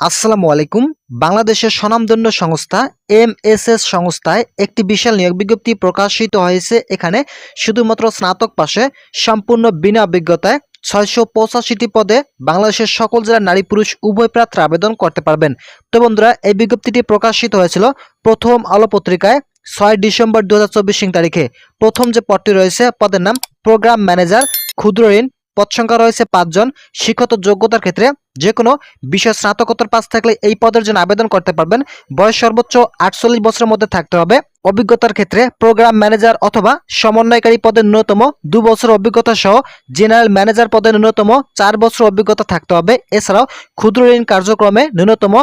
আসসালামু আলাইকুম। বাংলাদেশের স্বনামধন্য সংস্থা এমএসএস সংস্থায় একটি বিশাল নিয়োগ বিজ্ঞপ্তি প্রকাশিত হয়েছে। এখানে শুধুমাত্র স্নাতক পাশে সম্পূর্ণ বিনা অভিজ্ঞতায় ছয়শো পঁচাশিটি পদে বাংলাদেশের সকল জেলার নারী পুরুষ উভয় প্রার্থী আবেদন করতে পারবেন। তো বন্ধুরা, এই বিজ্ঞপ্তিটি প্রকাশিত হয়েছিল প্রথম আলো পত্রিকায় ছয় ডিসেম্বর দু হাজার চব্বিশ তারিখে। প্রথম যে পদটি রয়েছে, পদের নাম প্রোগ্রাম ম্যানেজার ক্ষুদ্র ঋণ পদ সংখ্যা রয়েছে পাঁচজন। শিক্ষত যোগ্যতার ক্ষেত্রে যে কোনো বিষয় স্নাতকোত্তর পাস থাকলে এই পদের জন্য আবেদন করতে পারবেন। বয়স সর্বোচ্চ আটচল্লিশ বছরের মধ্যে থাকতে হবে। অভিজ্ঞতার ক্ষেত্রে প্রোগ্রাম ম্যানেজার অথবা সমন্বয়কারী পদে ন্যূনতম দু বছর অভিজ্ঞতা সহ জেনারেল ম্যানেজার পদে ন্যূনতম চার বছর অভিজ্ঞতা থাকতে হবে। এছাড়াও ক্ষুদ্র ঋণ কার্যক্রমে ন্যূনতম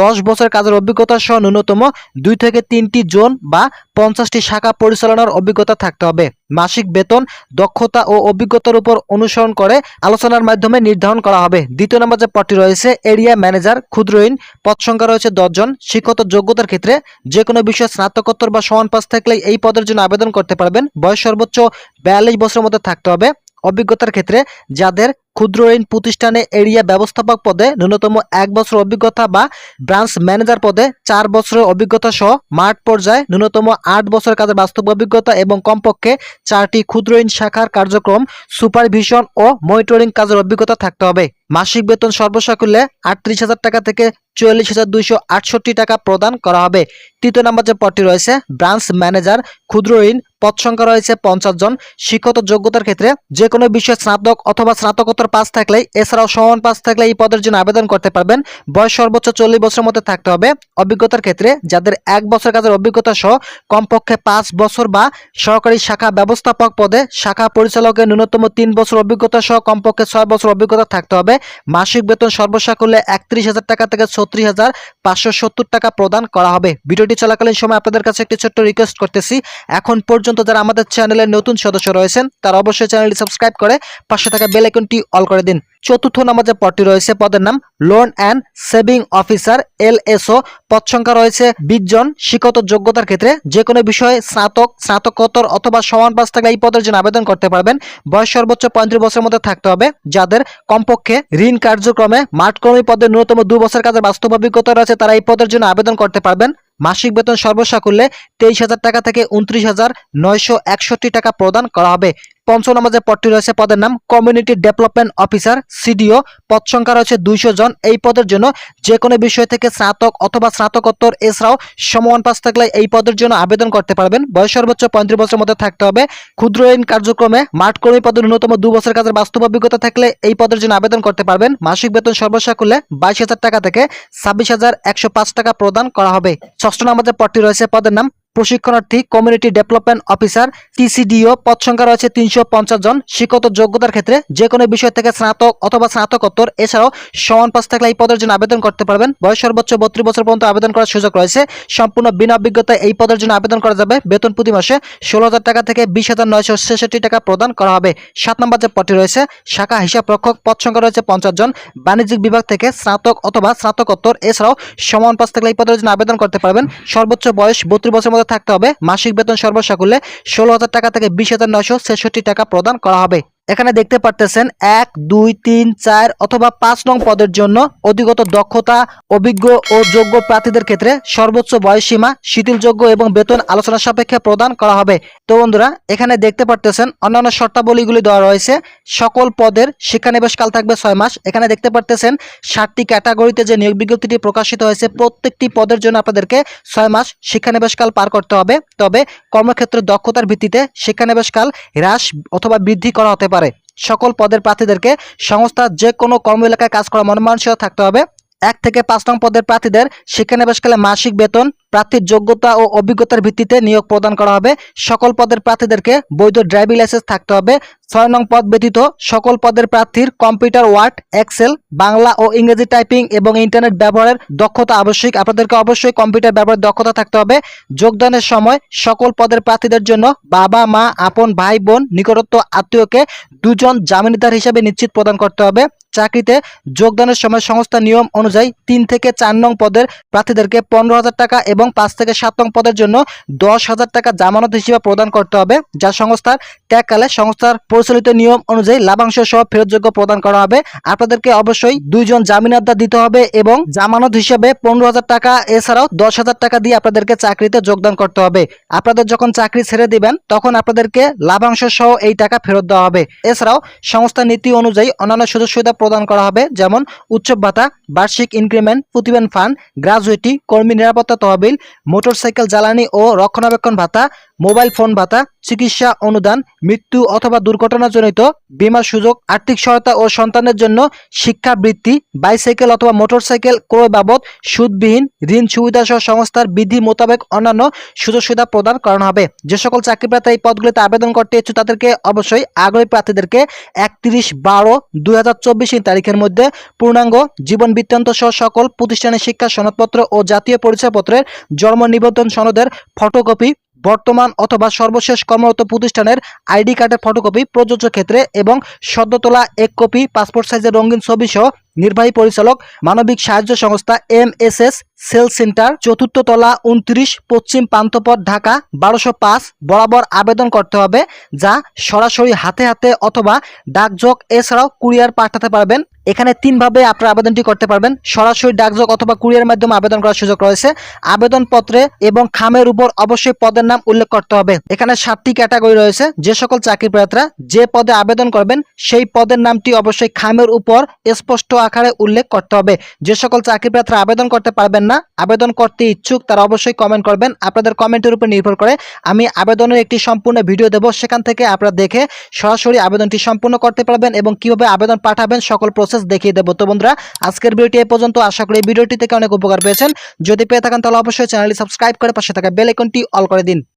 দশ বছর কাজের অভিজ্ঞতা সহ ন্যূনতম দুই থেকে তিনটি জোন বা পঞ্চাশটি শাখা পরিচালনার অভিজ্ঞতা থাকতে হবে। মাসিক বেতন, দক্ষতা ও অভিজ্ঞতার উপর অনুসরণ করে আলোচনার মাধ্যমে নির্ধারণ করা হবে। দ্বিতীয় নম্বর যে পদটি রয়েছে এরিয়া ম্যানেজার ক্ষুদ্র ঋণ, পদ সংখ্যা রয়েছে দশজন শিক্ষত যোগ্যতার ক্ষেত্রে যে কোনো বিষয়ে স্নাতকোত্তর বা সমান পাস থাকলে এই পদের জন্য আবেদন করতে পারবেন। বয়স সর্বোচ্চ বিয়াল্লিশ বছরের মধ্যে থাকতে হবে। অভিজ্ঞতার ক্ষেত্রে যাদের ক্ষুদ্র ঋণ প্রতিষ্ঠানে এরিয়া ব্যবস্থাপক পদে ন্যূনতম এক বছর অভিজ্ঞতা বা ব্রাঞ্চ ম্যানেজার পদে চার বছরের অভিজ্ঞতা সহ মাঠ পর্যায়ে ন্যূনতম আট বছর কাজের বাস্তব অভিজ্ঞতা এবং কমপক্ষে চারটি ক্ষুদ্র ঋণ শাখার কার্যক্রম সুপারভিশন ও মনিটরিং কাজের অভিজ্ঞতা থাকতে হবে। মাসিক বেতন সর্বসাকুল্যে আটত্রিশ হাজার টাকা থেকে চুয়াল্লিশ হাজার দুইশো আটষট্টি টাকা প্রদান করা হবে। তৃতীয় নম্বর যে পদটি রয়েছে ব্রাঞ্চ ম্যানেজার ক্ষুদ্র ঋণ, পদ সংখ্যা রয়েছে পঞ্চাশ জন। শিক্ষত যোগ্যতার ক্ষেত্রে যে কোনো বিষয়ে স্নাতক অথবা স্নাতকোত্তর পাস থাকলে এছাড়াও সমান পাস থাকলে এই পদের জন্য আবেদন করতে পারবেন। বয়স সর্বোচ্চ চল্লিশ বছরের মধ্যে থাকতে হবে। অভিজ্ঞতার ক্ষেত্রে যাদের এক বছর কাজের অভিজ্ঞতা সহ কমপক্ষে পাঁচ বছর বা সহকারী শাখা ব্যবস্থাপক পদে, শাখা পরিচালকের ন্যূনতম তিন বছর অভিজ্ঞতা সহ কমপক্ষে ছয় বছর অভিজ্ঞতা থাকতে হবে। মাসিক বেতন সর্বসাকুল্যে একত্রিশ হাজার টাকা থেকে ছত্রিশ হাজার পাঁচশো সত্তর টাকা প্রদান করা হবে। ভিডিওটি চলাকালীন সময় আপনাদের কাছে একটি ছোট্ট রিকোয়েস্ট করতেছি। এখন পর্যন্ত যারা আমাদের চ্যানেলের নতুন সদস্য রয়েছেন, তারা অবশ্যই চ্যানেলটি সাবস্ক্রাইব করে পাশে থাকা বেল আইকনটি অল করে দিন। চতুর্থ নম্বর যে পদটি রয়েছে, পদের নাম loan and saving officer LSO পদ সংখ্যা রয়েছে বিশ জন শিক্ষত যোগ্যতার ক্ষেত্রে যে কোনো বিষয়ে স্নাতক, স্নাতকোত্তর অথবা সমান পাস থাকলে এই পদের জন্য আবেদন করতে পারবেন। বয়স সর্বোচ্চ পঁয়ত্রিশ বছরের মধ্যে থাকতে হবে। যাদের কমপক্ষে ঋণ কার্যক্রমে মাঠকর্মী পদে ন্যূনতম দু বছর কাজের বাস্তব অভিজ্ঞতা রয়েছে, তারা এই পদের জন্য আবেদন করতে পারবেন। মাসিক বেতন সর্বসাকুল্যে তেইশ হাজার টাকা থেকে উনত্রিশ হাজার নয়শো একষট্টি টাকা প্রদান করা হবে। পঞ্চম নম্বর যে পদটি রয়েছে, পদের নাম কমিউনিটি ডেভেলপমেন্ট অফিসার সিডিও পদ সংখ্যা রয়েছে দুইশো জন। এই পদের জন্য যে কোনো বিষয় থেকে স্নাতক অথবা স্নাতকোত্তর এছাড়াও সমান পাস থাকলে এই পদের জন্য আবেদন করতে পারবেন। বয়স সর্বোচ্চ পঁয়ত্রিশ বছরের মধ্যে থাকতে হবে। ক্ষুদ্র ঋণ কার্যক্রমে মাঠ কর্মী পদের ন্যূনতম দু বছর কাজের বাস্তব অভিজ্ঞতা থাকলে এই পদের জন্য আবেদন করতে পারবেন। মাসিক বেতন সর্বসাকুল্যে বাইশ হাজার টাকা থেকে ছাব্বিশ হাজার একশো পাঁচ টাকা প্রদান করা হবে। ষষ্ঠ নম্বর যে পদটি রয়েছে, পদের নাম প্রশিক্ষণার্থী কমিউনিটি ডেভেলপমেন্ট অফিসার টিসিডিও পদ সংখ্যা রয়েছে তিনশো পঞ্চাশ জন। শিক্ষত যোগ্যতার ক্ষেত্রে যে কোনো বিষয় থেকে স্নাতক অথবা স্নাতকোত্তর, এছাড়াও সমান পাস থাকলে এই পদের জন্য আবেদন করতে পারবেন। বয়স সর্বোচ্চ বত্রিশ বছর পর্যন্ত আবেদন করার সুযোগ রয়েছে। সম্পূর্ণ বিনা অভিজ্ঞতায় এই পদের জন্য আবেদন করা যাবে। বেতন প্রতি মাসে ষোলো হাজার টাকা থেকে বিশ হাজার নয়শো ছেষট্টি টাকা প্রদান করা হবে। সাত নম্বর যে পদটি রয়েছে, শাখা হিসাব রক্ষক পদ সংখ্যা রয়েছে পঞ্চাশ জন। বাণিজ্যিক বিভাগ থেকে স্নাতক অথবা স্নাতকোত্তর, এছাড়াও সমান পাস থাকলে এই পদের জন্য আবেদন করতে পারবেন। সর্বোচ্চ বয়স বত্রিশ বছরের মধ্যে থাকতে হবে। মাসিক বেতন সর্বসাকুল্যে ষোলো হাজার টাকা থেকে বিশ হাজার নয়শো ছেষট্টি টাকা প্রদান করা হবে। এখানে দেখতে পারতেছেন এক, দুই, তিন, চার অথবা পাঁচ নং পদের জন্য অধিগত দক্ষতা, অভিজ্ঞ ও যোগ্য প্রার্থীদের ক্ষেত্রে সর্বোচ্চ বয়সসীমা শিথিলযোগ্য এবং বেতন আলোচনা সাপেক্ষে প্রদান করা হবে। তো বন্ধুরা, এখানে দেখতে পারতেছেন অন্যান্য শর্তাবলীগুলি দেওয়া রয়েছে। সকল পদের শিক্ষানিবেশকাল থাকবে ছয় মাস। এখানে দেখতে পারতেছেন ষাটটি ক্যাটাগরিতে যে নিয়োগ বিজ্ঞপ্তিটি প্রকাশিত হয়েছে, প্রত্যেকটি পদের জন্য আপনাদেরকে ছয় মাস শিক্ষানিবেশকাল পার করতে হবে। তবে কর্মক্ষেত্রে দক্ষতার ভিত্তিতে শিক্ষানিবেশকাল হ্রাস অথবা বৃদ্ধি করা হতে পারে। সকল পদের প্রার্থীদেরকে সংস্থার যে কোনো কর্ম এলাকায় কাজ করা মনমানসিকতা থাকতে হবে। এক থেকে পাঁচ নং পদের প্রার্থীদের শিক্ষানিবাসকালে মাসিক বেতন, প্রার্থীর যোগ্যতা ও অভিজ্ঞতার ভিত্তিতে নিয়োগ প্রদান করা হবে। সকল পদের প্রার্থীদেরকে বৈধ ড্রাইভিং লাইসেন্স থাকতে হবে। ছয় নং পদ ব্যতীত সকল পদের প্রার্থীর কম্পিউটার ওয়ার্ড, এক্সেল, বাংলা ও ইংরেজি টাইপিং এবং ইন্টারনেট ব্যবহারের দক্ষতা আবশ্যক। আপনাদেরকে অবশ্যই কম্পিউটার ব্যবহারের দক্ষতা থাকতে হবে। যোগদানের সময় সকল পদের প্রার্থীদের জন্য বাবা, মা, আপন, ভাই, বোন নিকটত্ব আত্মীয়কে দুজন জামিনদার হিসাবে নিশ্চিত প্রদান করতে হবে। চাকরিতে যোগদানের সময় সংস্থা নিয়ম অনুযায়ী তিন থেকে চার নং পদের প্রার্থীদেরকে পনেরো হাজার টাকা এবং পাঁচ থেকে সাত নং পদের জন্য দশ হাজার টাকা জামানত হিসেবে প্রদান করতে হবে, যা সংস্থার ত্যাগকালে সংস্থার পরিচালিত নিয়ম অনুযায়ী লাভাংশ সহ ফেরতযোগ্য প্রদান করা হবে। আপনাদেরকে অবশ্যই দুইজন জামিনাতদার দিতে হবে এবং জামানত হিসেবে পনেরো হাজার টাকা, এছাড়াও দশ হাজার টাকা দিয়ে আপনাদেরকে চাকরিতে যোগদান করতে হবে। আপনাদের যখন চাকরি ছেড়ে দিবেন, তখন আপনাদেরকে লাভাংশ সহ এই টাকা ফেরত দেওয়া হবে। এছাড়াও সংস্থার নীতি অনুযায়ী অন্যান্য সুযোগ সুবিধা প্রদান করা হবে যেমন উৎসব ভাতা বার্ষিক ইনক্রিমেন্ট প্রতিবেন ফান্ড, গ্রাজুয়েটি, কর্মী নিরাপত্তা তহবিল, মোটরসাইকেল জ্বালানি ও রক্ষণাবেক্ষণ ভাতা, মোবাইল ফোন ভাতা, চিকিৎসা অনুদান, মৃত্যু অথবা দুর্ঘটনাজনিত বীমার সুযোগ, আর্থিক সহায়তা ও সন্তানের জন্য শিক্ষাবৃত্তি, বাইসাইকেল অথবা মোটরসাইকেল ক্রয় বাবদ, সুদবিহীন ঋণ সুবিধা সহ সংস্থার বিধি মোতাবেক অন্যান্য সুযোগ সুবিধা প্রদান করানো হবে। যে সকল চাকরি প্রার্থী এই পদগুলিতে আবেদন করতে ইচ্ছুক, তাদেরকে অবশ্যই আগ্রহী প্রার্থীদেরকে একত্রিশ বারো দুই হাজার চব্বিশ তারিখের মধ্যে পূর্ণাঙ্গ জীবন বৃত্তান্ত সহ সকল প্রতিষ্ঠানের শিক্ষা সনদপত্র ও জাতীয় পরিচয়পত্রের জন্ম নিবন্ধন সনদের ফটোকপি, বর্তমান অথবা সর্বশেষ কর্মরত প্রতিষ্ঠানের আইডি কার্ডের ফটোকপি, প্রযোজ্য ক্ষেত্রে এবং সদ্য তোলা এক কপি, পাসপোর্ট সাইজের রঙিন ছবি সহ নির্বাহী পরিচালক মানবিক সাহায্য সংস্থা M S S cell centre, চতুর্থ তলা উনত্রিশ, পশ্চিম পান্থপথ, ঢাকা, বারোশো পাঁচ বরাবর আবেদন করতে হবে, যা সরাসরি হাতে হাতে অথবা ডাকযোগ এছাড়াও কুরিয়ার পাঠাতে পারবেন। এখানে তিনভাবে আপনার আবেদনটি করতে পারবেন। সরাসরি ডাকযোগ অথবা কুরিয়ার মাধ্যমে আবেদন করার সুযোগ রয়েছে। আবেদনপত্রে এবং খামের উপর অবশ্যই পদের নাম উল্লেখ করতে হবে। এখানে সাতটি ক্যাটাগরি রয়েছে। যে সকল চাকরি প্রার্থীরা যে পদে আবেদন করবেন, সেই পদের নামটি অবশ্যই খামের উপর স্পষ্ট আকারে উল্লেখ করতে হবে। যে সকল চাকরি প্রার্থীরা আবেদন করতে পারবেন না, আবেদন করতে ইচ্ছুক, তারা অবশ্যই কমেন্ট করবেন। আপনাদের কমেন্টের উপর নির্ভর করে আমি আবেদনের একটি সম্পূর্ণ ভিডিও দেব। সেখান থেকে আপনারা দেখে সরাসরি আবেদনটি সম্পূর্ণ করতে পারবেন এবং কীভাবে আবেদন পাঠাবেন সকল প্রসেস দেখিয়ে দেবো। তো বন্ধুরা, আজকের ভিডিওটি এ পর্যন্ত। আশা করি ভিডিওটি থেকে অনেক উপকার পেয়েছেন। যদি পেয়ে থাকেন তাহলে অবশ্যই চ্যানেলটি সাবস্ক্রাইব করে পাশে থাকা বেল আইকনটি অল করে দিন।